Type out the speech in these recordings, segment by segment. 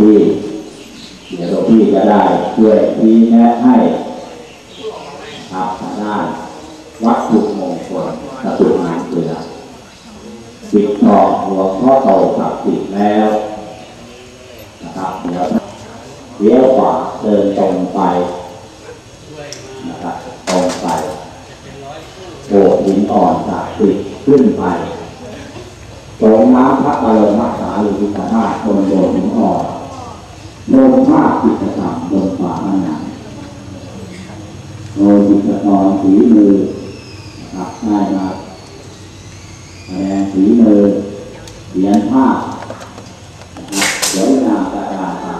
พี่เดี๋ยวหลวงพี่จะได้ช่วยชี้แนะให้ครับทางด้านวัตถุมงคลกระสุนงานเกลือปิดทองหลวงพ่อโตศักดิ์สิทธิ์แล้วนะครับเดี๋ยวเลี้ยวขวาเดินตรงไปนะครับตรงไปโบสถ์หินอ่อนศักดิ์สิทธิ์ขึ้นไปตรงน้ำพระบรมสารีริกธาตุบนโบสถ์หินอ่อน ลงภาพกิจกรรมบนฝาผนังโลจิตกรฝีมือขับได้มาแสดงฝีมือเขียนภานะครับสวยงามกระดาษตา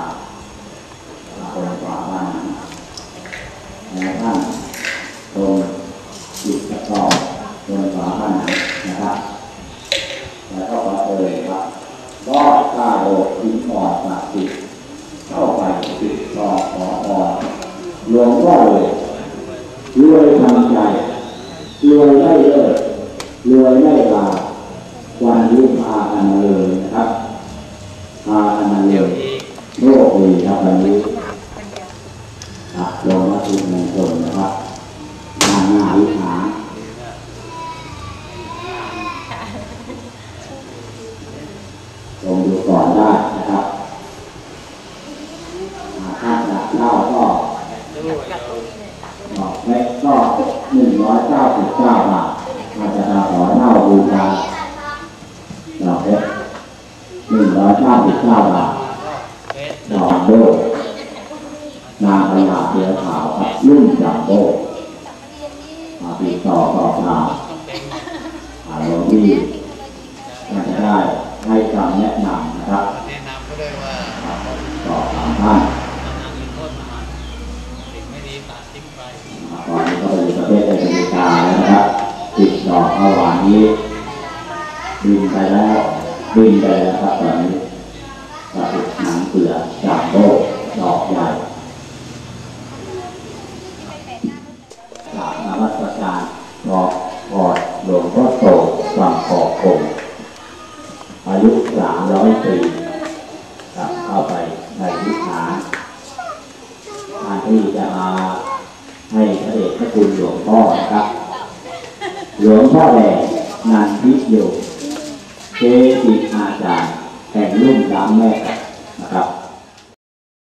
บนฝาผนังแล้วท่านตรงจิตกรบนฝาผนังนะครับ แล้วก็มาเอ่ยครับรอดข้าโลกทิ้งก่อนศักดิ์สิทธิ์ เข้าไปติดต่อขอพร หลวงพ่อเลยรวยทางใจรวยได้เลิศรวยได้ลาวันนี้พาอันเลยนะครับพาอันเลยโลกดีครับวันนี้ครับลงมาถึงมงคลนะครับงานหน้าวิหารลงดูก่อนได้นะครับ ถ้าจากเล่าก็ดอกเล็กก็ หนึ่งร้อยเก้าสิบเก้าบาทอาจจะขอเล่าบูชาดอกเล็กหนึ่งร้อยเก้าสิบเก้าบาทดอกโบนางพญาเสือขาวกับรุ่นจับโบมาติดต่อต่อทางอาหลวงพี่ก็จะได้ให้คำแนะนำนะครับต่อทางท่านทานะครับติดดอกเมื่อวานนี้บินไปแล้วบินไปแล้วครับตอนนี้กระติกหนังเปลือกจากโลกดอกใหญ่จากนวัตการรอกกอดหลวงพ่อโตสังขอบคงอายุสามร้อยปีกลับเข้าไปในวิหารการที่จะมาให้พระเดชพระคุณหลวง พ่อครับ หลวงพ่อแดงนันทิโยเจติอาจารย์แห่งรุ่นรามแม่นะครับ